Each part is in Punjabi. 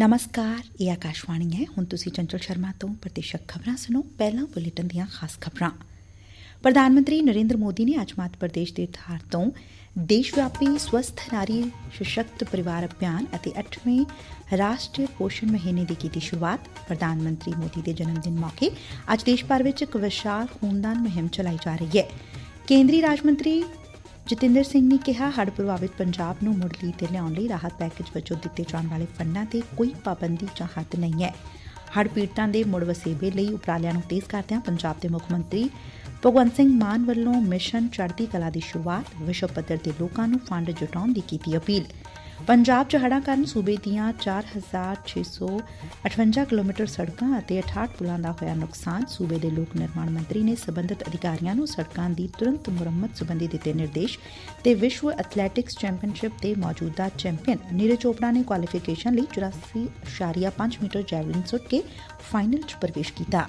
ਨਮਸਕਾਰ, ਇਹ ਆਕਾਸ਼ਵਾਣੀ ਹੈ। ਹੁਣ ਤੁਸੀਂ ਚੰਚਲ ਸ਼ਰਮਾ ਤੋਂ ਪ੍ਰਤੀਸ਼ਤ ਖਬਰਾਂ ਸੁਣੋ। ਪਹਿਲਾਂ ਬੁਲੇਟਿਨ ਦੀਆਂ ਖਾਸ ਖਬਰਾਂ। ਪ੍ਰਧਾਨ ਮੰਤਰੀ ਨਰਿੰਦਰ ਮੋਦੀ ਨੇ ਅੱਜ ਮੱਧ ਪ੍ਰਦੇਸ਼ ਦੇ ਧਾਰ ਤੋਂ ਦੇਸ਼ ਵਿਆਪੀ ਸਵਸਥ ਨਾਰੀ ਸਸ਼ਕਤ ਪਰਿਵਾਰ ਅਭਿਆਨ ਅਤੇ 8ਵੇਂ ਰਾਸ਼ਟਰੀ ਪੋਸ਼ਣ ਮਹੀਨੇ ਦੀ ਕੀਤੀ ਸ਼ੁਰੂਆਤ। ਪ੍ਰਧਾਨ ਮੰਤਰੀ ਮੋਦੀ ਦੇ ਜਨਮ ਦਿਨ ਮੌਕੇ ਅੱਜ ਦੇਸ਼ ਭਰ ਵਿੱਚ ਇੱਕ ਵਿਸ਼ਾਲ ਖੂਨਦਾਨ ਮੁਹਿੰਮ ਚਲਾਈ ਜਾ ਰਹੀ ਹੈ। ਕੇਂਦਰੀ ਰਾਜ ਮੰਤਰੀ ਜਤਿੰਦਰ ਸਿੰਘ ਨੇ ਕਿਹਾ, ਹੜ੍ਹ ਪ੍ਰਭਾਵਿਤ ਪੰਜਾਬ ਨੂੰ ਮੁੜ ਤੇ ਲਿਆਉਣ ਲਈ ਰਾਹਤ ਪੈਕੇਜ ਵਜੋਂ ਦਿੱਤੇ ਜਾਣ ਵਾਲੇ ਫੰਡਾਂ ਤੇ ਕੋਈ ਪਾਬੰਦੀ ਜਾਂ ਹੱਦ ਨਹੀਂ ਹੈ। ਹੜ੍ਹ ਪੀੜਤਾਂ ਦੇ ਮੁੜ ਵਸੇਬੇ ਲਈ ਉਪਰਾਲਿਆਂ ਨੂੰ ਤੇਜ਼ ਕਰਦਿਆਂ ਪੰਜਾਬ ਦੇ ਮੁੱਖ ਮੰਤਰੀ ਭਗਵੰਤ ਸਿੰਘ ਮਾਨ ਵੱਲੋਂ ਮਿਸ਼ਨ ਚੜ੍ਹਦੀ ਕਲਾ ਦੀ ਸ਼ੁਰੂਆਤ, ਵਿਸ਼ਵ ਪੱਧਰ ਦੇ ਲੋਕਾਂ ਨੂੰ ਫੰਡ ਜੁਟਾਉਣ ਦੀ ਕੀਤੀ ਅਪੀਲ। ਪੰਜਾਬ 'ਚ ਹੜਾਂ ਕਾਰਨ ਸੂਬੇ ਦੀਆਂ 4658 ਕਿਲੋਮੀਟਰ ਸੜਕਾਂ ਅਤੇ 68 ਪੁਲਾਂ ਦਾ ਹੋਇਆ ਨੁਕਸਾਨ। ਸੂਬੇ ਦੇ ਲੋਕ ਨਿਰਮਾਣ ਮੰਤਰੀ ਨੇ ਸਬੰਧਤ ਅਧਿਕਾਰੀਆਂ ਨੂੰ ਸੜਕਾਂ ਦੀ ਤੁਰੰਤ ਮੁਰੰਮਤ ਸੰਬੰਧੀ ਦਿੱਤੇ ਨਿਰਦੇਸ਼ ਤੇ ਵਿਸ਼ਵ ਐਥਲੈਟਿਕਸ ਚੈਂਪੀਅਨਸ਼ਿਪ ਦੇ ਮੌਜੂਦਾ ਚੈਂਪੀਅਨ ਨੀਰਜ ਚੋਪੜਾ ਨੇ ਕੁਆਲੀਫਿਕੇਸ਼ਨ ਲਈ 84.5 ਮੀਟਰ ਜੈਵਲਿਨ ਸੁੱਟ ਕੇ ਫਾਈਨਲ 'ਚ ਪ੍ਰਵੇਸ਼ ਕੀਤਾ।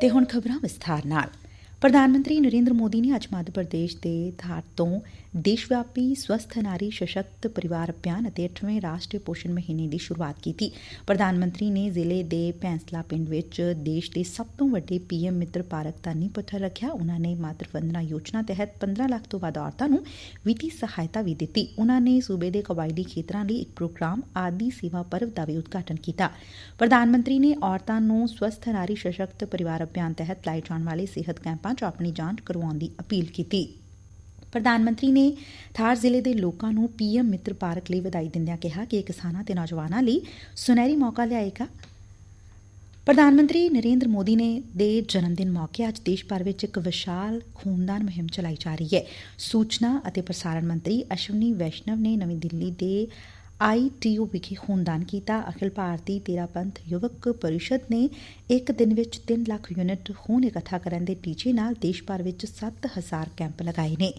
ਤੇ ਹੁਣ ਖਬਰਾਂ ਵਿਸਥਾਰ ਨਾਲ। ਪ੍ਰਧਾਨ ਮੰਤਰੀ ਨਰਿੰਦਰ ਮੋਦੀ ਨੇ ਅੱਜ ਮੱਧ ਪ੍ਰਦੇਸ਼ ਦੇ ਧਾਰ ਤੋਂ ਦੇਸ਼ ਵਿਆਪੀ ਸਵਸਥ ਨਾਰੀ ਸਸ਼ਕਤ ਪਰਿਵਾਰ ਅਭਿਆਨ ਅਤੇ 8ਵੇਂ ਰਾਸ਼ਟਰੀ ਪੋਸ਼ਣ ਮਹੀਨੇ ਦੀ ਸ਼ੁਰੂਆਤ ਕੀਤੀ। ਪ੍ਰਧਾਨ ਮੰਤਰੀ ਨੇ ਜ਼ਿਲ੍ਹੇ ਦੇ ਭੈਂਸਲਾ ਪਿੰਡ ਵਿੱਚ ਦੇਸ਼ ਦੇ ਸਭ ਤੋਂ ਵੱਡੇ ਪੀਐਮ ਮਿੱਤਰ ਪਾਰਕ ਦਾ ਨੀਂਹ ਪੱਥਰ ਰੱਖਿਆ। ਉਹਨਾਂ ਨੇ ਮਾਤਰ ਵੰਦਨਾ ਯੋਜਨਾ ਤਹਿਤ 15 ਲੱਖ ਤੋਂ ਵੱਧ ਔਰਤਾਂ ਨੂੰ ਵਿੱਤੀ ਸਹਾਇਤਾ ਵੀ ਦਿੱਤੀ। ਉਹਨਾਂ ਨੇ ਸੂਬੇ ਦੇ ਕਬਾਇਲੀ ਖੇਤਰਾਂ ਲਈ ਇੱਕ ਪ੍ਰੋਗਰਾਮ ਆਦੀ ਸੇਵਾ ਪਰਵ ਦਾ ਵੀ ਉਦਘਾਟਨ ਕੀਤਾ। ਪ੍ਰਧਾਨ ਮੰਤਰੀ ਨੇ ਔਰਤਾਂ ਨੂੰ ਸਵਸਥ ਨਾਰੀ ਸਸ਼ਕਤ ਪਰਿਵਾਰ ਅਭਿਆਨ ਤਹਿਤ ਲਾਏ ਜਾਣ ਵਾਲੇ ਸਿਹਤ ਕੈਂਪ 'ਚ ਆਪਣੀ ਜਾਂਚ ਕਰਵਾਉਣ ਦੀ ਅਪੀਲ ਕੀਤੀ। ਪ੍ਰਧਾਨ ਮੰਤਰੀ ਨੇ ਥਾਰ ਜ਼ਿਲ੍ਹੇ ਦੇ ਲੋਕਾਂ ਨੂੰ ਪੀਐਮ ਮਿੱਤਰ ਪਾਰਕ ਲਈ ਵਧਾਈ ਦਿੰਦਿਆਂ ਕਿਹਾ ਕਿ ਇਹ ਕਿਸਾਨਾਂ ਤੇ ਨੌਜਵਾਨਾਂ ਲਈ ਸੁਨਹਿਰੀ ਮੌਕਾ ਲਿਆਏਗਾ। ਪ੍ਰਧਾਨ ਮੰਤਰੀ ਨਰੇਂਦਰ ਮੋਦੀ ਨੇ ਦੇ ਜਨਮ ਦਿਨ ਮੌਕੇ ਅੱਜ ਦੇਸ਼ ਭਰ ਵਿੱਚ ਇੱਕ ਵਿਸ਼ਾਲ ਖੂਨਦਾਨ ਮੁਹਿੰਮ ਚਲਾਈ ਜਾ ਰਹੀ ਹੈ। ਸੂਚਨਾ ਅਤੇ ਪ੍ਰਸਾਰਣ ਮੰਤਰੀ ਅਸ਼ਵਨੀ ਵੈਸ਼ਨਵ ਨੇ ਨਵੀਂ ਦਿੱਲੀ ਦੇ ਆਈਟੀਓ ਵਿਖੇ ਖੂਨਦਾਨ ਕੀਤਾ। ਅਖਿਲ ਭਾਰਤੀ ਤੇਰਾਪੰਥ ਯੁਵਕ ਪਰਿਸ਼ਦ ਨੇ ਇੱਕ ਦਿਨ ਵਿੱਚ 3 ਲੱਖ ਯੂਨਿਟ ਖੂਨ ਇਕੱਠਾ ਕਰਨ ਦੇ ਟੀਚੇ ਨਾਲ ਦੇਸ਼ ਭਰ ਵਿੱਚ 7000 ਕੈਂਪ ਲਗਾਏ ਨੇ।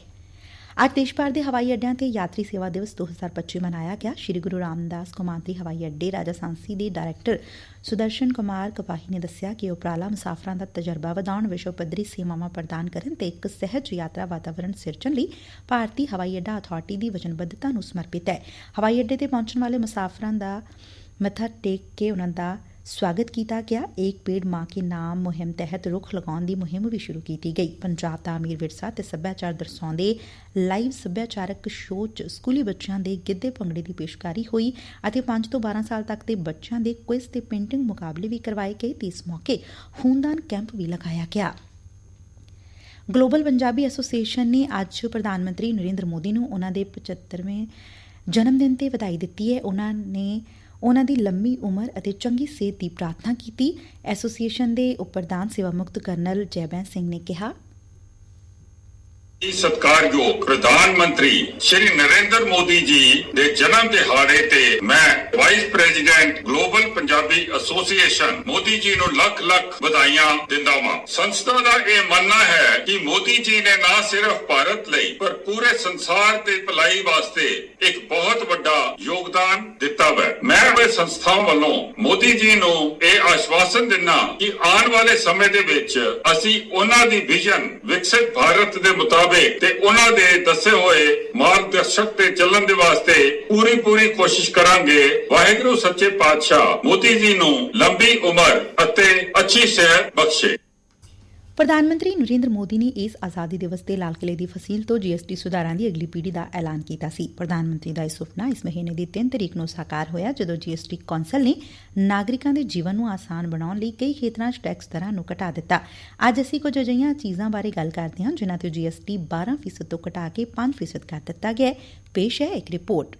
ਅੱਜ ਦੇਸ਼ ਭਰ ਦੇ ਹਵਾਈ ਅੱਡਿਆਂ ਤੇ ਯਾਤਰੀ ਸੇਵਾ ਦਿਵਸ 2025 ਮਨਾਇਆ ਗਿਆ। ਸ਼੍ਰੀ ਗੁਰੂ ਰਾਮਦਾਸ ਕੌਮਾਂਤਰੀ ਹਵਾਈ ਅੱਡੇ ਰਾਜਾ ਸਾਂਸੀ ਦੇ ਡਾਇਰੈਕਟਰ ਸੁਦਰਸ਼ਨ ਕੁਮਾਰ ਕਪਾਹੀ ਨੇ ਦੱਸਿਆ ਕਿ ਉਪਰਾਲਾ ਮੁਸਾਫਰਾਂ ਦਾ ਤਜਰਬਾ ਵਧਾਉਣ, ਵਿਸ਼ਵ ਪੱਧਰੀ ਸੇਵਾਵਾਂ ਪ੍ਰਦਾਨ ਕਰਨ ਤੇ ਇੱਕ ਸਹਿਜ ਯਾਤਰਾ ਵਾਤਾਵਰਣ ਸਿਰਜਣ ਲਈ ਭਾਰਤੀ ਹਵਾਈ ਅੱਡਾ ਅਥਾਰਟੀ ਦੀ ਵਚਨਬੱਧਤਾ ਨੂੰ ਸਮਰਪਿਤ ਹੈ। ਹਵਾਈ ਅੱਡੇ ਤੇ ਪਹੁੰਚਣ ਵਾਲੇ ਮੁਸਾਫਰਾਂ ਦਾ ਮੱਥਾ ਟੇਕ ਕੇ ਉਹਨਾਂ ਦਾ ਸਵਾਗਤ ਕੀਤਾ ਗਿਆ। ਏਕ ਪੇੜ ਮਾਂ ਕੇ ਨਾਮ ਮੁਹਿੰਮ ਤਹਿਤ ਰੁੱਖ ਲਗਾਉਣ ਦੀ ਮੁਹਿੰਮ ਵੀ ਸ਼ੁਰੂ ਕੀਤੀ ਗਈ। ਪੰਜਾਬ ਦਾ ਅਮੀਰ ਵਿਰਸਾ ਤੇ ਸੱਭਿਆਚਾਰ ਦਰਸਾਉਂਦੇ ਲਾਈਵ ਸੱਭਿਆਚਾਰਕ ਸ਼ੋਅ 'ਚ ਸਕੂਲੀ ਬੱਚਿਆਂ ਦੇ ਗਿੱਧੇ ਭੰਗੜੇ ਦੀ ਪੇਸ਼ਕਾਰੀ ਹੋਈ ਅਤੇ 5 ਤੋਂ 12 ਸਾਲ ਤੱਕ ਦੇ ਬੱਚਿਆਂ ਦੇ ਕੁਇਜ਼ ਤੇ ਪੇਂਟਿੰਗ ਮੁਕਾਬਲੇ ਵੀ ਕਰਵਾਏ ਗਏ। ਤੇ ਇਸ ਮੌਕੇ ਖੂਨਦਾਨ ਕੈਂਪ ਵੀ ਲਗਾਇਆ ਗਿਆ। ਗਲੋਬਲ ਪੰਜਾਬੀ ਐਸੋਸੀਏਸ਼ਨ ਨੇ ਅੱਜ ਪ੍ਰਧਾਨ ਮੰਤਰੀ ਨਰਿੰਦਰ ਮੋਦੀ ਨੂੰ ਉਹਨਾਂ ਦੇ 75ਵੇਂ ਜਨਮ ਦਿਨ ਤੇ ਵਧਾਈ ਦਿੱਤੀ ਹੈ। ਉਹਨਾਂ ਨੇ ਉਹਨਾਂ ਦੀ ਲੰਮੀ ਉਮਰ ਅਤੇ ਚੰਗੀ ਸਿਹਤ ਦੀ ਪ੍ਰਾਰਥਨਾ ਕੀਤੀ। ਐਸੋਸੀਏਸ਼ਨ ਦੇ ਉਪ ਪ੍ਰਧਾਨ ਸੇਵਾ ਮੁਕਤ ਕਰਨਲ ਜੈਬੈਂ ਸਿੰਘ ਨੇ ਕਿਹਾ। ਸਤਕਾਰਯੋਗ ਪ੍ਰਧਾਨ ਮੰਤਰੀ ਸ਼੍ਰੀ ਨਰਿੰਦਰ ਮੋਦੀ ਜੀ ਦੇ ਜਨਮ ਦਿਹਾੜੇ ਤੇ ਮੈਂ vice president global Punjabi association Modi ji ਨੂੰ ਲੱਖ ਲੱਖ ਵਧਾਈਆਂ ਦਿੰਦਾ ਹਾਂ ਸੰਸਥਾ ਦਾ ਇਹ ਮੰਨਣਾ ਹੈ ਕਿ ਮੋਦੀ ਜੀ ਨੇ ਨਾ ਸਿਰਫ ਭਾਰਤ ਲਈ, ਪਰ ਪੂਰੇ ਸੰਸਾਰ ਤੇ ਭਲਾਈ ਵਾਸਤੇ ਇੱਕ ਬਹੁਤ ਵੱਡਾ ਯੋਗਦਾਨ ਦਿੱਤਾ ਹੈ ਮੈਂ ਇਹ ਸੰਸਥਾ ਵੱਲੋਂ ਮੋਦੀ ਜੀ ਨੂੰ ਇਹ ਆਸ਼ਵਾਸਨ ਦਿੰਨਾ ਕਿ ਆਉਣ ਵਾਲੇ ਸਮੇਂ ਦੇ ਵਿੱਚ ਅਸੀਂ ਉਹਨਾਂ ਦੀ ਵਿਜ਼ਨ ਵਿਕਸਿਤ ਭਾਰਤ ਦੇ ਮੁਤਾਬਕ ਤੇ ਉਹਨਾਂ ਦੇ ਦੱਸੇ ਹੋਏ ਮਾਰਗਦਰਸ਼ਕ ਤੇ ਚੱਲਣ ਦੇ ਵਾਸਤੇ ਪੂਰੀ ਪੂਰੀ ਕੋਸ਼ਿਸ਼ ਕਰਾਂਗੇ। ਵਾਹਿਗੁਰੂ ਸੱਚੇ ਪਾਤਸ਼ਾਹ ਮੋਦੀ ਜੀ ਨੂੰ ਲੰਬੀ ਉਮਰ ਅਤੇ ਅੱਛੀ ਸਿਹਤ ਬਖਸ਼ੇ। ਪ੍ਰਧਾਨ ਮੰਤਰੀ ਨਰਿੰਦਰ ਮੋਦੀ ਨੇ ਇਸ ਆਜ਼ਾਦੀ ਦਿਵਸ ਤੇ ਲਾਲ ਕਿਲੇ ਦੀ ਫਸੀਲ ਤੋਂ ਜੀਐਸਟੀ ਸੁਧਾਰਾਂ ਦੀ ਅਗਲੀ ਪੀੜ੍ਹੀ ਦਾ ਐਲਾਨ ਕੀਤਾ ਸੀ। ਪ੍ਰਧਾਨ ਮੰਤਰੀ ਦਾ ਇਹ ਸੁਪਨਾ ਇਸ ਮਹੀਨੇ ਦੀ 3 ਤਰੀਕ ਨੂੰ ਸਾਕਾਰ ਹੋਇਆ, ਜਦੋਂ ਜੀਐਸਟੀ ਕੌਂਸਲ ਨੇ ਨਾਗਰਿਕਾਂ ਦੇ ਜੀਵਨ ਨੂੰ ਆਸਾਨ ਬਣਾਉਣ ਲਈ ਕਈ ਖੇਤਰਾਂ 'ਚ ਟੈਕਸ ਦਰਾਂ ਨੂੰ ਘਟਾ ਦਿੱਤਾ। ਅੱਜ ਅਸੀਂ ਕੁਝ ਅਜਿਹੀਆਂ ਚੀਜ਼ਾਂ ਬਾਰੇ ਗੱਲ ਕਰਦੇ ਹਾਂ, ਜਿਨ੍ਹਾਂ ਤੇ ਜੀਐਸਟੀ 12% ਤੋਂ ਘਟਾ ਕੇ 5% ਕਰ ਦਿੱਤਾ ਗਿਆ ਪੇਸ਼ ਹੈ ਇੱਕ ਰਿਪੋਰਟ।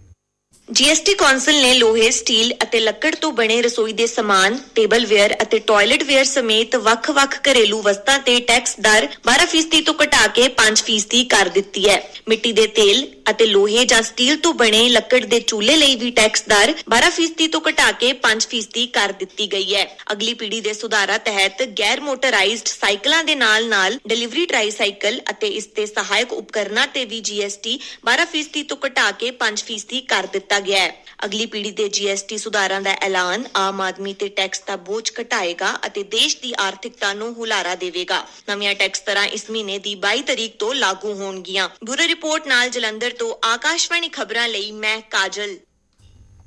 ਜੀਐਸਟੀ ਕੌਂਸਲ ਨੇ ਲੋਹੇ, ਸਟੀਲ ਅਤੇ ਲੱਕੜ ਤੋਂ ਬਣੇ ਰਸੋਈ ਦੇ ਸਮਾਨ, ਟੇਬਲਵੇਅਰ ਅਤੇ ਟਾਇਲਟ ਵੇਅਰ ਸਮੇਤ ਵੱਖ-ਵੱਖ ਘਰੇਲੂ ਵਸਤਾਂ ਤੇ ਟੈਕਸ ਦਰ 12% ਤੋਂ ਘਟਾ ਕੇ 5% ਕਰ ਦਿੱਤੀ ਹੈ। ਮਿੱਟੀ ਦੇ ਤੇਲ ਅਤੇ ਲੋਹੇ ਜਾਂ ਸਟੀਲ ਤੋਂ ਬਣੇ ਲੱਕੜ ਦੇ ਚੁੱਲ੍ਹੇ ਲਈ ਵੀ ਟੈਕਸ ਦਰ 12% ਤੋਂ ਘਟਾ ਕੇ 5% ਕਰ ਦਿੱਤੀ ਗਈ ਹੈ। ਅਗਲੀ ਪੀੜ੍ਹੀ ਦੇ ਸੁਧਾਰਾਂ ਤਹਿਤ ਗੈਰ ਮੋਟਰਾਈਜ਼ਡ ਸਾਈਕਲਾਂ ਦੇ ਨਾਲ-ਨਾਲ ਡਿਲੀਵਰੀ ਟ੍ਰਾਈਸਾਈਕਲ ਅਤੇ ਇਸ ਤੇ ਸਹਾਇਕ ਉਪਕਰਨਾਂ ਤੇ ਵੀ ਜੀਐਸਟੀ 12% ਤੋਂ ਘਟਾ ਕੇ 5% ਕਰ ਦਿੱਤਾ ਗਿਆ ਹੈ। ਅਗਲੀ ਪੀੜ੍ਹੀ ਦੇ ਜੀਐਸਟੀ ਸੁਧਾਰਾਂ ਦਾ ਐਲਾਨ ਆਮ ਆਦਮੀ ਤੇ ਟੈਕਸ ਦਾ ਬੋਝ ਘਟਾਏਗਾ ਅਤੇ ਦੇਸ਼ ਦੀ ਆਰਥਿਕਤਾ ਨੂੰ ਹੁਲਾਰਾ ਦੇਵੇਗਾ। ਨਵੀਆਂ ਟੈਕਸ ਦਰਾਂ ਇਸ ਮਹੀਨੇ ਦੀ 22 ਤਰੀਕ ਤੋਂ ਲਾਗੂ ਹੋਣਗੀਆਂ। ਬਿਊਰੋ ਰਿਪੋਰਟ ਨਾਲ ਜਲੰਧਰ ਤੋਂ ਆਕਾਸ਼ਵਾਣੀ ਖਬਰਾਂ ਲਈ ਮੈਂ ਕਾਜਲ।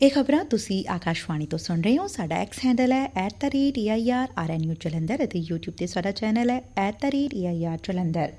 ਇਹ ਖਬਰਾਂ ਤੁਸੀਂ ਆਕਾਸ਼ਵਾਣੀ ਤੋਂ ਸੁਣ ਰਹੇ ਹੋ। ਸਾਡਾ ਐਕਸ ਹੈਂਡਲ ਹੈ @eirrnu ਜਲੰਧਰ ਅਤੇ YouTube ਤੇ ਸਾਡਾ ਚੈਨਲ ਹੈ @eir ਜਲੰਧਰ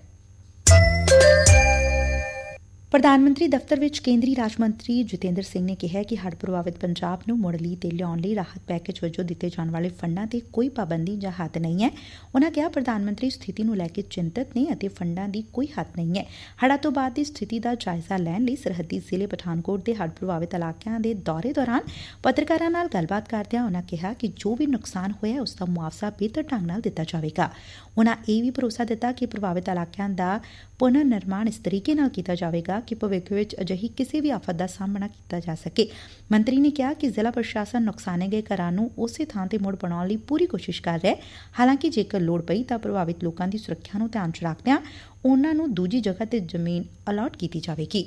ਪ੍ਰਧਾਨ ਮੰਤਰੀ ਦਫ਼ਤਰ ਵਿੱਚ ਕੇਂਦਰੀ ਰਾਜ ਮੰਤਰੀ ਜਤਿੰਦਰ ਸਿੰਘ ਨੇ ਕਿਹਾ ਕਿ ਹੜ੍ਹ ਪ੍ਰਭਾਵਿਤ ਪੰਜਾਬ ਨੂੰ ਮੁੜ ਲਈ ਤੇ ਲਿਆਉਣ ਲਈ ਰਾਹਤ ਪੈਕੇਜ ਵਜੋਂ ਦਿੱਤੇ ਜਾਣ ਵਾਲੇ ਫੰਡਾਂ ਤੇ ਕੋਈ ਪਾਬੰਦੀ ਜਾਂ ਹੱਦ ਨਹੀਂ ਹੈ। ਉਨ੍ਹਾਂ ਕਿਹਾ, ਪ੍ਰਧਾਨ ਮੰਤਰੀ ਸਥਿਤੀ ਨੂੰ ਲੈ ਕੇ ਚਿੰਤਤ ਨੇ ਅਤੇ ਫੰਡਾਂ ਦੀ ਕੋਈ ਹੱਦ ਨਹੀਂ ਹੈ। ਹੜ੍ਹਾਂ ਤੋਂ ਬਾਅਦ ਦੀ ਸਥਿਤੀ ਦਾ ਜਾਇਜ਼ਾ ਲੈਣ ਲਈ ਸਰਹੱਦੀ ਜ਼ਿਲ੍ਹੇ ਪਠਾਨਕੋਟ ਦੇ ਹੜ੍ਹ ਪ੍ਰਭਾਵਿਤ ਇਲਾਕਿਆਂ ਦੇ ਦੌਰੇ ਦੌਰਾਨ ਪੱਤਰਕਾਰਾਂ ਨਾਲ ਗੱਲਬਾਤ ਕਰਦਿਆਂ ਉਨ੍ਹਾਂ ਕਿਹਾ ਕਿ ਜੋ ਵੀ ਨੁਕਸਾਨ ਹੋਇਆ, ਉਸ ਦਾ ਮੁਆਵਜ਼ਾ ਬਿਹਤਰ ਢੰਗ ਨਾਲ ਦਿੱਤਾ ਜਾਵੇਗਾ। ਉਨ੍ਹਾਂ ਇਹ ਵੀ ਭਰੋਸਾ ਦਿੱਤਾ ਕਿ ਪ੍ਰਭਾਵਿਤ ਇਲਾਕਿਆਂ ਦਾ ਪੁਨਰ ਨਿਰਮਾਣ ਇਸ ਤਰੀਕੇ ਨਾਲ ਕੀਤਾ ਜਾਵੇਗਾ ਕਿ ਭਵਿੱਖ ਵਿੱਚ ਅਜਿਹੀ ਕਿਸੇ ਵੀ ਆਫਤ ਦਾ ਸਾਹਮਣਾ ਕੀਤਾ ਜਾ ਸਕੇ। ਮੰਤਰੀ ਨੇ ਕਿਹਾ ਕਿ ਜ਼ਿਲ੍ਹਾ ਪ੍ਰਸ਼ਾਸਨ ਨੁਕਸਾਨੇ ਗਏ ਘਰਾਂ ਨੂੰ ਉਸੇ ਥਾਂ ਤੇ ਮੁੜ ਬਣਾਉਣ ਲਈ ਪੂਰੀ ਕੋਸ਼ਿਸ਼ ਕਰ ਰਿਹਾ ਹੈ। ਹਾਲਾਂਕਿ ਜੇਕਰ ਲੋੜ ਪਈ ਤਾਂ ਪ੍ਰਭਾਵਿਤ ਲੋਕਾਂ ਦੀ ਸੁਰੱਖਿਆ ਨੂੰ ਧਿਆਨ 'ਚ ਰੱਖਦਿਆਂ ਉਹਨਾਂ ਨੂੰ ਦੂਜੀ ਜਗ੍ਹਾ ਤੇ ਜ਼ਮੀਨ ਅਲਾਟ ਕੀਤੀ ਜਾਵੇਗੀ।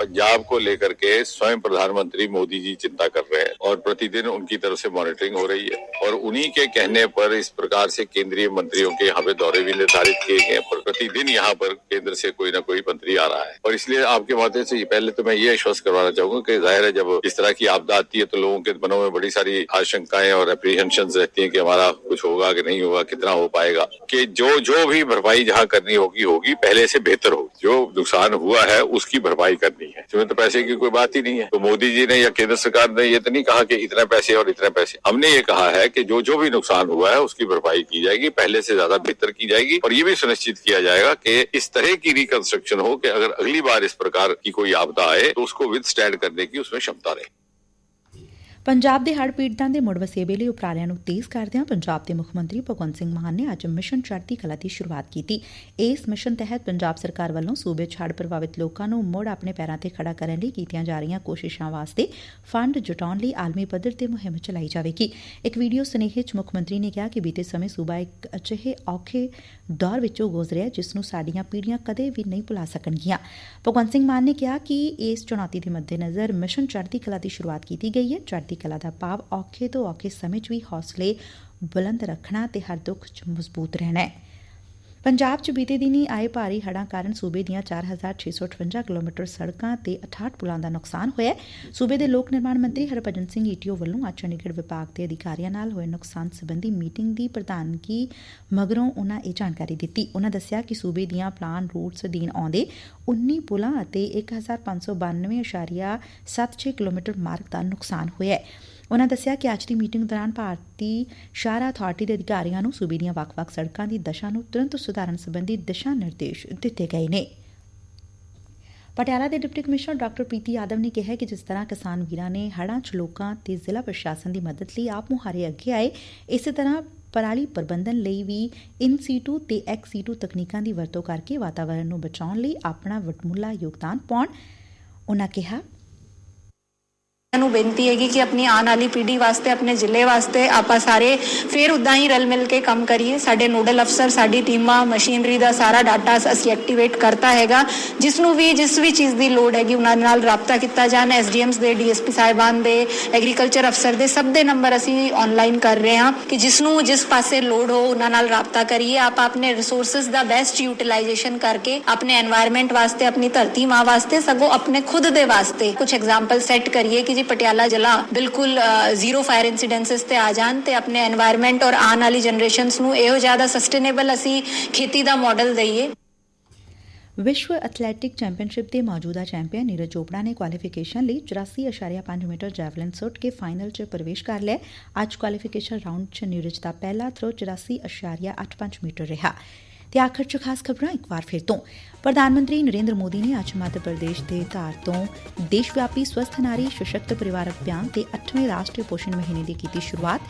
पंजाब को लेकर के स्वयं प्रधानमंत्री मोदी जी चिंता कर रहे हैं और प्रतिदिन उनकी तरफ़ से मॉनिटरिंग हो रही है। और उन्हीं के कहने पर इस प्रकार से केंद्रीय मंत्रियों के यहाँ पे दौरे भी निर्धारित किए गए हैं। पर प्रतिदिन यहाँ पर केंद्र से कोई ना कोई मंत्री आ रहा है। और इसलिए आपके माध्यम से पहले तो मैं ये आश्वस्त करवाना चाहूँगा कि ज़ाहिर है जब इस तरह की आपदा आती है तो लोगों के मनों में बड़ी सारी आशंकाएँ और अप्रीहेंशन रहती है कि हमारा कुछ होगा कि नहीं होगा, कितना हो पाएगा, कि जो जो भी भरपाई जहाँ करनी होगी होगी, पहले से बेहतर होगी। जो नुकसान हुआ है, उसकी भरपाई करनी है। इसमें तो पैसे की कोई बात ही नहीं है। तो मोदी जी ने या केंद्र सरकार ने ये तो नहीं कहा कि इतने पैसे और इतने पैसे। हमने ये कहा है कि जो जो भी नुकसान हुआ है, उसकी भरपाई की जाएगी, पहले से ज़्यादा बेहतर की जाएगी। और ये भी सुनिश्चित किया जाएगा कि इस तरह की रिकंस्ट्रक्शन हो कि अगर अगली बार इस प्रकार की कोई आपदा आए तो उसको विद स्टैंड करने की उसमें क्षमता रहे। ਪੰਜਾਬ ਦੇ ਹੜ੍ਹ ਪੀੜਤਾਂ ਦੇ ਮੁੜ ਵਸੇਬੇ ਲਈ ਉਪਰਾਲਿਆਂ ਨੂੰ ਤੇਜ਼ ਕਰਦਿਆਂ ਪੰਜਾਬ ਦੇ ਮੁੱਖ ਮੰਤਰੀ ਭਗਵੰਤ ਸਿੰਘ ਮਾਨ ਨੇ ਅੱਜ ਮਿਸ਼ਨ ਚੜ੍ਹਦੀ ਕਲਾ ਦੀ ਸ਼ੁਰੂਆਤ ਕੀਤੀ। ਇਸ ਮਿਸ਼ਨ ਤਹਿਤ ਪੰਜਾਬ ਸਰਕਾਰ ਵੱਲੋਂ ਸੂਬੇ 'ਚ ਹੜ੍ਹ ਪ੍ਰਭਾਵਿਤ ਲੋਕਾਂ ਨੂੰ ਮੁੜ ਆਪਣੇ ਪੈਰਾਂ ਤੇ ਖੜਾ ਕਰਨ ਲਈ ਕੀਤੀਆਂ ਜਾ ਰਹੀਆਂ ਕੋਸ਼ਿਸ਼ਾਂ ਵਾਸਤੇ ਫੰਡ ਜੁਟਾਉਣ ਲਈ ਆਲਮੀ ਪੱਧਰ ਤੇ ਮੁਹਿੰਮ ਚਲਾਈ ਜਾਵੇਗੀ। ਇੱਕ ਵੀਡੀਓ ਸੁਨੇਹੇ 'ਚ ਮੁੱਖ ਮੰਤਰੀ ਨੇ ਕਿਹਾ ਕਿ ਬੀਤੇ ਸਮੇਂ ਸੂਬਾ ਇੱਕ ਅਜਿਹੇ ਔਖੇ ਦੌਰ ਵਿੱਚੋਂ ਗੁਜ਼ਰਿਆ ਜਿਸ ਨੂੰ ਸਾਡੀਆਂ ਪੀੜ੍ਹੀਆਂ ਕਦੇ ਵੀ ਨਹੀਂ ਭੁਲਾ ਸਕਣਗੀਆਂ। ਭਗਵੰਤ ਸਿੰਘ ਮਾਨ ਨੇ ਕਿਹਾ ਕਿ ਇਸ ਚੁਣੌਤੀ ਦੇ ਮੱਦੇਨਜ਼ਰ ਮਿਸ਼ਨ ਚੜ੍ਹਦੀ ਕਲਾ ਦੀ ਸ਼ੁਰੂਆਤ ਕੀਤੀ ਗਈ ਹੈ। ਚੜ੍ਹਦੀ ਕਲਾ ਦਾ ਭਾਵ ਔਖੇ ਤੋਂ ਔਖੇ ਸਮੇਂ 'ਚ ਵੀ ਹੌਸਲੇ ਬੁਲੰਦ ਰੱਖਣਾ ਤੇ ਹਰ ਦੁੱਖ 'ਚ ਮਜ਼ਬੂਤ ਰਹਿਣਾ ਹੈ। ਪੰਜਾਬ 'ਚ ਬੀਤੇ ਦਿਨੀ ਆਏ ਭਾਰੀ ਹੜ੍ਹਾਂ ਕਾਰਨ ਸੂਬੇ ਦੀਆਂ 4658 ਕਿਲੋਮੀਟਰ ਸੜਕਾਂ ਤੇ 68 ਪੁਲਾਂ ਦਾ ਨੁਕਸਾਨ ਹੋਇਆ ਹੈ। ਸੂਬੇ ਦੇ ਲੋਕ ਨਿਰਮਾਣ ਮੰਤਰੀ ਹਰਭਜਨ ਸਿੰਘ ਈਟੀਓ ਵੱਲੋਂ ਅੱਜ ਚੰਡੀਗੜ੍ਹ ਵਿਭਾਗ ਦੇ ਅਧਿਕਾਰੀਆਂ ਨਾਲ ਹੋਏ ਨੁਕਸਾਨ ਸੰਬੰਧੀ ਮੀਟਿੰਗ ਦੀ ਪ੍ਰਧਾਨਗੀ ਮਗਰੋਂ ਉਨ੍ਹਾਂ ਇਹ ਜਾਣਕਾਰੀ ਦਿੱਤੀ। ਉਨ੍ਹਾਂ ਦੱਸਿਆ ਕਿ ਸੂਬੇ ਦੀਆਂ ਪਲਾਨ ਰੂਟਸ ਅਧੀਨ ਆਉਂਦੇ 19 ਪੁਲਾਂ ਅਤੇ 1592.76 ਕਿਲੋਮੀਟਰ ਮਾਰਗ ਦਾ ਨੁਕਸਾਨ ਹੋਇਆ ਹੈ। ਉਨੂਾ ਦਸਿਆ ਕਿ ਅੱਜ ਦੀ ਮੀਟਿੰਗ ਦੌਰਾਨ ਭਾਰਤੀ ਸ਼ਾਹਰਾ ਅਬਾਰਟੀ ਦੇ ਅਧਿਕਾਰੀਆਂ ਨੂੰ ਸੁਬੇ ਦੀਆਂ ਵੱਖ-ਵੱਖ ਸੜਕਾਂ ਦੀ ਦਸ਼ਾ ਨੂੰ ਤੁਰੰਤ ਸੁਧਾਰਨ ਸਬੰਧੀ ਦਿਸ਼ਾ ਨਿਰਦੇਸ਼ ਦਿੱਤੇ ਗਏ ਨੇ। ਪਟਿਆਲਾ ਦੇ ਡਿਪਟੀ ਕਮਿਸ਼ਨਰ ਡਾਕਟਰ ਪੀਤੀ ਯਾਦਵ ਨੇ ਕਿਹਾ ਕਿ ਜਿਸ ਤਰ੍ਹਾਂ ਕਿਸਾਨ ਵੀਰਾਂ ਨੇ ਹੜਾਂ 'ਚ ਲੋਕਾਂ ਤੇ ਜ਼ਿਲ੍ਹਾ ਪ੍ਰਸ਼ਾਸਨ ਦੀ ਮਦਦ ਲਈ ਆਪ ਮੁਹਾਰੇ ਅੱਗੇ ਆਏ, ਇਸੇ ਤਰ੍ਹਾਂ ਪਰਾਲੀ ਪ੍ਰਬੰਧਨ ਲਈ ਵੀ ਇਨ ਸੀਟੂ ਤੇ ਐਕਸ ਸੀਟੂ ਤਕਨੀਕਾਂ ਦੀ ਵਰਤੋਂ ਕਰਕੇ ਵਾਤਾਵਰਣ ਨੂੰ ਬਚਾਉਣ ਲਈ ਆਪਣਾ ਵਟਮੁੱਲਾ ਯੋਗਦਾਨ ਪਾਉਣ, ਉਨ੍ਹਾਂ ਕਿਹਾ ਨੂੰ ਬੇਨਤੀ ਹੈਗੀ ਕਿ ਆਪਣੀ ਆਉਣ ਵਾਲੀ ਪੀੜ੍ਹੀ ਵਾਸਤੇ, ਆਪਣੇ ਜ਼ਿਲ੍ਹੇ ਵਾਸਤੇ ਆਪਾਂ ਸਾਰੇ ਫਿਰ ਉਦਾਂ ਹੀ ਰਲ ਮਿਲ ਕੇ ਕੰਮ ਕਰੀਏ। ਸਾਡੇ ਨੋਡਲ ਅਫਸਰ ਸਾਡੀ ਟੀਮਾਂ ਮਸ਼ੀਨਰੀ ਦਾ ਸਾਰਾ ਡਾਟਾ ਅਸੀਂ ਐਕਟੀਵੇਟ ਕਰਤਾ ਹੈਗਾ। ਜਿਸ ਨੂੰ ਵੀ, ਜਿਸ ਵੀ ਚੀਜ਼ ਦੀ ਲੋੜ ਹੈਗੀ, ਉਹਨਾਂ ਨਾਲ ਰਾਬਤਾ ਕੀਤਾ ਜਾਣ। ਐਸਡੀਐਮਸ ਦੇ ਡੀਐਸਪੀ ਸਾਹਿਬਾਨ ਦੇ ਐਗਰੀਕਲਚਰ ਅਫਸਰ ਦੇ, ਸਭ ਦੇ ਨੰਬਰ ਅਸੀਂ ਆਨਲਾਈਨ ਕਰ ਰਹੇ ਹਾਂ ਕਿ ਜਿਸ ਨੂੰ, ਜਿਸ ਪਾਸੇ ਲੋੜ ਹੋ, ਉਹਨਾਂ ਨਾਲ ਰਾਬਤਾ ਕਰੀਏ। ਆਪ ਆਪਣੇ ਰਿਸੋਰਸਸ ਦਾ ਬੈਸਟ ਯੂਟਿਲਾਈਜੇਸ਼ਨ ਕਰਕੇ, ਆਪਣੇ এনवायरमेंट ਵਾਸਤੇ, ਆਪਣੀ ਧਰਤੀ ਮਾਂ ਵਾਸਤੇ, ਸਗੋਂ ਆਪਣੇ ਖੁਦ ਦੇ ਵਾਸਤੇ ਕੁਝ ਐਗਜ਼ਾਮਪਲ ਸੈੱਟ ਕਰੀਏ ਕਿ ਜੀ ਪਟਿਆਲਾ ਜ਼ਿਲ੍ਹਾ ਬਿਲਕੁਲ ਜ਼ੀਰੋ ਫਾਇਰ ਇਨਸੀਡੈਂਸਸ ਤੇ ਆ ਜਾਣ ਤੇ ਆਪਣੇ এনवायरमेंट ਔਰ ਆਉਣ ਵਾਲੀ ਜਨਰੇਸ਼ਨਸ ਨੂੰ ਇਹੋ ਜ਼ਿਆਦਾ ਸਸਟੇਨੇਬਲ ਅਸੀਂ ਖੇਤੀ ਦਾ ਮਾਡਲ ਦਈਏ। ਵਿਸ਼ਵ ਐਥਲੈਟਿਕ ਚੈਂਪੀਅਨਸ਼ਿਪ ਦੇ ਮੌਜੂਦਾ ਚੈਂਪੀਅਨ ਨੀਰਜ ਚੋਪੜਾ ਨੇ ਕੁਆਲੀਫਿਕੇਸ਼ਨ ਲਈ 84.5 ਮੀਟਰ ਜੈਵਲਿਨ ਸੁੱਟ ਕੇ ਫਾਈਨਲ 'ਚ ਪ੍ਰਵੇਸ਼ ਕਰ ਲਿਆ। ਅੱਜ ਕੁਆਲੀਫਿਕੇਸ਼ਨ ਰਾਉਂਡ 'ਚ ਨੀਰਜ ਦਾ ਪਹਿਲਾ ਥਰੋ 84.85 ਮੀਟਰ ਰਿਹਾ। ਤੇ ਆਖਰ 'ਚ ਖਾਸ ਖਬਰਾਂ ਇੱਕ ਵਾਰ ਫਿਰ ਤੋਂ। ਪ੍ਰਧਾਨ ਮੰਤਰੀ ਨਰਿੰਦਰ ਮੋਦੀ ਨੇ ਅੱਜ ਮੱਧ ਪ੍ਰਦੇਸ਼ ਦੇ ਧਾਰ ਤੋਂ ਦੇਸ਼ ਵਿਆਪੀ ਸਵਸਥ ਨਾਰੀ ਸਸ਼ਕਤ ਪਰਿਵਾਰ ਅਭਿਆਨ ਤੇ 8ਵੇਂ ਰਾਸ਼ਟਰੀ ਪੋਸ਼ਣ ਮਹੀਨੇ ਦੀ ਕੀਤੀ ਸ਼ੁਰੂਆਤ।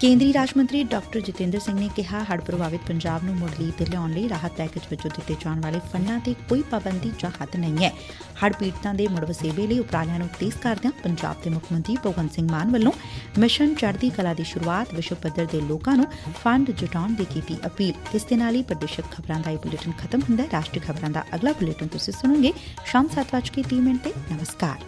ਕੇਂਦਰੀ ਰਾਜ ਮੰਤਰੀ ਡਾਕਟਰ ਜਤਿੰਦਰ ਸਿੰਘ ਨੇ ਕਿਹਾ, ਹੜ੍ਹ ਪ੍ਰਭਾਵਿਤ ਪੰਜਾਬ ਨੂੰ ਮੁੜ ਲਈ ਤੇ ਲਿਆਉਣ ਲਈ ਰਾਹਤ ਪੈਕੇਜ ਵਜੋਂ ਦਿੱਤੇ ਜਾਣ ਵਾਲੇ ਫੰਡਾਂ ਤੇ ਕੋਈ ਪਾਬੰਦੀ ਜਾਂ ਹੱਦ ਨਹੀਂ ਹੈ। ਹੜ੍ਹ ਪੀੜਤਾਂ ਦੇ ਮੁੜ ਵਸੇਬੇ ਲਈ ਉਪਰਾਲਿਆਂ ਨੂੰ ਤੇਜ਼ ਕਰਦਿਆਂ ਪੰਜਾਬ ਦੇ ਮੁੱਖ ਮੰਤਰੀ ਭਗਵੰਤ ਸਿੰਘ ਮਾਨ ਵੱਲੋਂ ਮਿਸ਼ਨ ਚੜ੍ਹਦੀ ਕਲਾ ਦੀ ਸ਼ੁਰੂਆਤ ਵਿਸ਼ਵ ਪੱਧਰ ਦੇ ਲੋਕਾਂ ਨੂੰ ਫੰਡ ਜੁਟਾਉਣ ਦੀ ਕੀਤੀ ਅਪੀਲ। ਇਸ ਦੇ ਨਾਲ ਹੀ ਪ੍ਰਦੇਸ਼ਕ ਖਬਰਾਂ ਦਾ ਇਹ ਬੁਲੇਟਿਨ ਖਤਮ ਹੁੰਦਾ ਹੈ। ਰਾਸ਼ਟਰੀ ਖਬਰਾਂ ਦਾ ਅਗਲਾ ਬੁਲੇਟਿਨ ਤੁਸੀਂ ਸੁਣੋਗੇ ਸ਼ਾਮ 7:30 ਤੇ। ਨਮਸਕਾਰ।